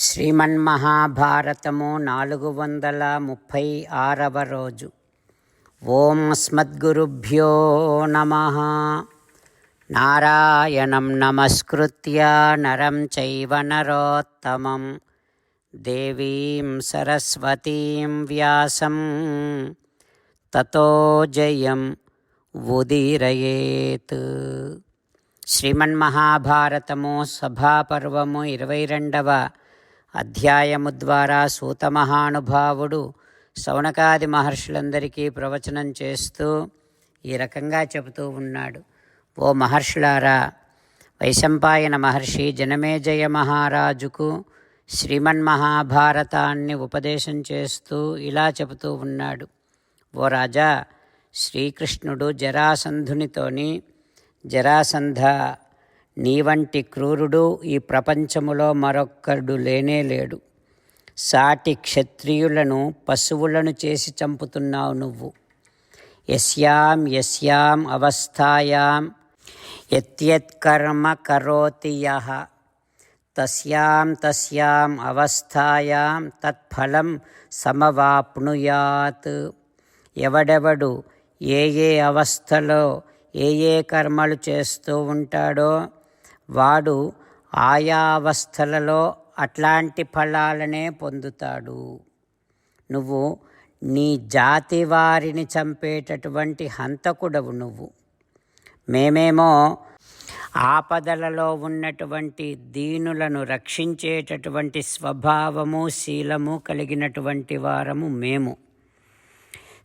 శ్రీమన్మహాభారతము నాలుగు వందల ముప్పై ఆరవ రోజు. ఓం అస్మద్గురుభ్యో నమ. నారాయణం నమస్కృత్య నరం చైవ నరోత్తమం. దేవీం సరస్వతీం వ్యాసం. తతో జయం ఉదీరయేత్. శ్రీమన్మహాభారతము సభాపర్వము ఇరవై రెండవ అధ్యాయము ద్వారా సూతమహానుభావుడు సౌనకాది మహర్షులందరికీ ప్రవచనం చేస్తూ ఈ రకంగా చెబుతూ ఉన్నాడు. ఓ మహర్షులారా వైశంపాయన మహర్షి జనమేజయ మహారాజుకు శ్రీమన్ మహాభారతాన్ని ఉపదేశం చేస్తూ ఇలా చెబుతూ ఉన్నాడు. ఓ రాజా శ్రీకృష్ణుడు జరాసంధునితోని జరాసంధ నీ వంటి క్రూరుడు ఈ ప్రపంచములో మరొక్కడు లేనే లేడు. సాటి క్షత్రియులను పశువులను చేసి చంపుతున్నావు నువ్వు. యస్యాం యస్యాం అవస్థాయాం యత్యత్కర్మ కరోతి యః. తస్యాం తస్యాం అవస్థాయాం తత్ఫలం సమవాప్నుయాత్. ఎవడెవడు ఏ ఏ అవస్థలో ఏ ఏ కర్మలు చేస్తూ ఉంటాడో వాడు ఆయావస్థలలో అట్లాంటి ఫలాలనే పొందుతాడు. నువ్వు నీ జాతి వారిని చంపేటటువంటి హంతకుడవు నువ్వు. మేమేమో ఆపదలలో ఉన్నటువంటి దీనులను రక్షించేటటువంటి స్వభావము శీలము కలిగినటువంటి వారము మేము.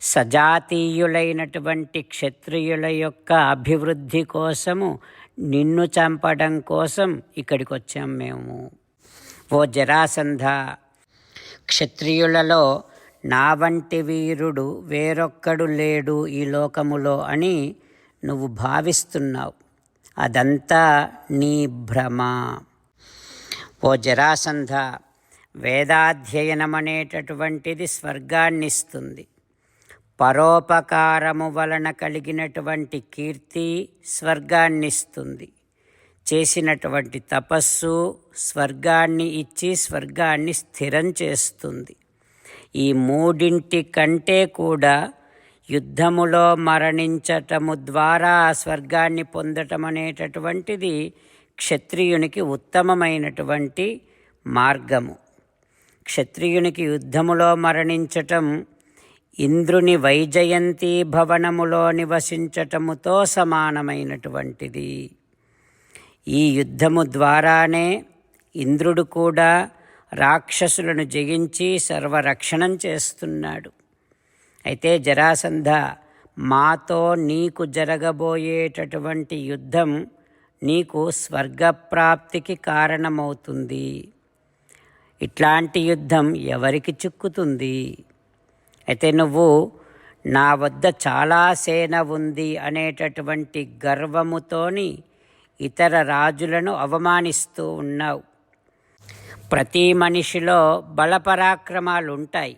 సజాతీయులైనటువంటి క్షత్రియుల యొక్క అభివృద్ధి కోసము నిన్ను చంపడం కోసం ఇక్కడికి వచ్చాం మేము. ఓ జరాసంధ క్షత్రియులలో నా వంటి వీరుడు వేరొక్కడు లేడు ఈ లోకములో అని నువ్వు భావిస్తున్నావు. అదంతా నీ భ్రమ. ఓ జరాసంధ వేదాధ్యయనం అనేటటువంటిది స్వర్గాన్నిస్తుంది. పరోపకారము వలన కలిగినటువంటి కీర్తి స్వర్గాన్నిస్తుంది. చేసినటువంటి తపస్సు స్వర్గాన్ని ఇచ్చి స్వర్గాన్ని స్థిరం చేస్తుంది. ఈ మూడింటి కంటే కూడా యుద్ధములో మరణించటము ద్వారా ఆ స్వర్గాన్ని పొందటం అనేటటువంటిది క్షత్రియునికి ఉత్తమమైనటువంటి మార్గము. క్షత్రియునికి యుద్ధములో మరణించటం ఇంద్రుని వైజయంతి భవనములో నివసించటముతో సమానమైనటువంటిది. ఈ యుద్ధము ద్వారానే ఇంద్రుడు కూడా రాక్షసులను జయించి సర్వరక్షణం చేస్తున్నాడు. అయితే జరాసంధ మాతో నీకు జరగబోయేటటువంటి యుద్ధం నీకు స్వర్గప్రాప్తికి కారణమవుతుంది. ఇట్లాంటి యుద్ధం ఎవరికి చిక్కుతుంది? అయితే నువ్వు నా వద్ద చాలా సేన ఉంది అనేటటువంటి గర్వముతోని ఇతర రాజులను అవమానిస్తూ ఉన్నావు. ప్రతి మనిషిలో బలపరాక్రమాలు ఉంటాయి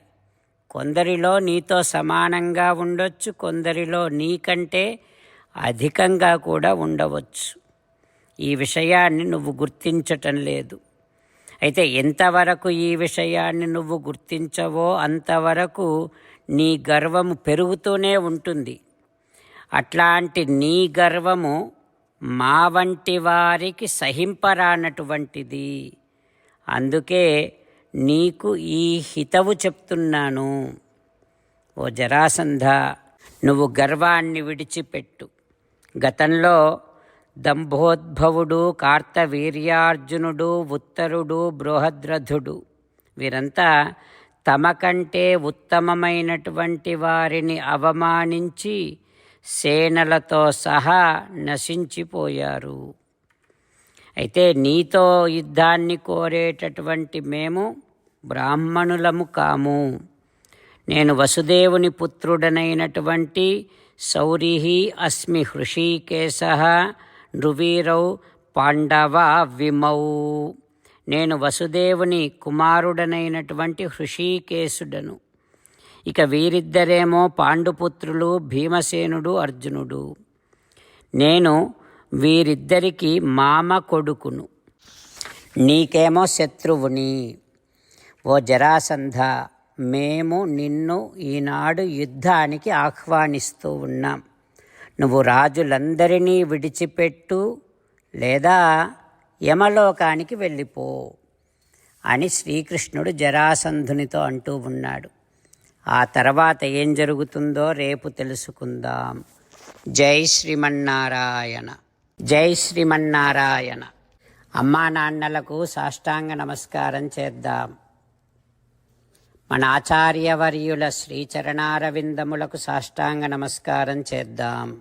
కొందరిలో నీతో సమానంగా ఉండొచ్చు కొందరిలో నీకంటే అధికంగా కూడా ఉండవచ్చు. ఈ విషయాన్ని నువ్వు గుర్తించటం లేదు. అయితే ఎంతవరకు ఈ విషయాన్ని నువ్వు గుర్తించవో అంతవరకు నీ గర్వము పెరుగుతూనే ఉంటుంది. అట్లాంటి నీ గర్వము మా వంటి వారికి సహింపరానటువంటిది. అందుకే నీకు ఈ హితవు చెప్తున్నాను. ఓ జరాసంధ నువ్వు గర్వాన్ని విడిచిపెట్టు. గతంలో దంభోద్భవుడు కార్తవీర్యార్జునుడు ఉత్తరుడు బృహద్రథుడు. వీరంతా తమ కంటే ఉత్తమమైనటువంటి వారిని అవమానించి సేనలతో సహా నశించిపోయారు. అయితే నీతో యుద్ధాన్ని కోరేటటువంటి మేము బ్రాహ్మణులము కాము. నేను వసుదేవుని పుత్రుడనైనటువంటి సౌరిహి అస్మి హృషీకేశ నృవీరౌ పాండవ విమౌ. నేను వసుదేవుని కుమారుడనైనటువంటి హృషీకేశుడను. ఇక వీరిద్దరేమో పాండుపుత్రులు భీమసేనుడు అర్జునుడు. నేను వీరిద్దరికి మామ కొడుకును. నీకేమో శత్రువుని. ఓ జరాసంధ మేము నిన్ను ఈనాడు యుద్ధానికి ఆహ్వానిస్తూ ఉన్నాం. నువ్వు రాజులందరినీ విడిచిపెట్టు లేదా యమలోకానికి వెళ్ళిపో అని శ్రీకృష్ణుడు జరాసంధునితో అంటూ ఉన్నాడు. ఆ తర్వాత ఏం జరుగుతుందో రేపు తెలుసుకుందాం. జై శ్రీమన్నారాయణ. జై శ్రీమన్నారాయణ. అమ్మా నాన్నలకు సాష్టాంగ నమస్కారం చేద్దాం. మన ఆచార్యవర్యుల శ్రీచరణారవిందములకు సాష్టాంగ నమస్కారం చేద్దాం.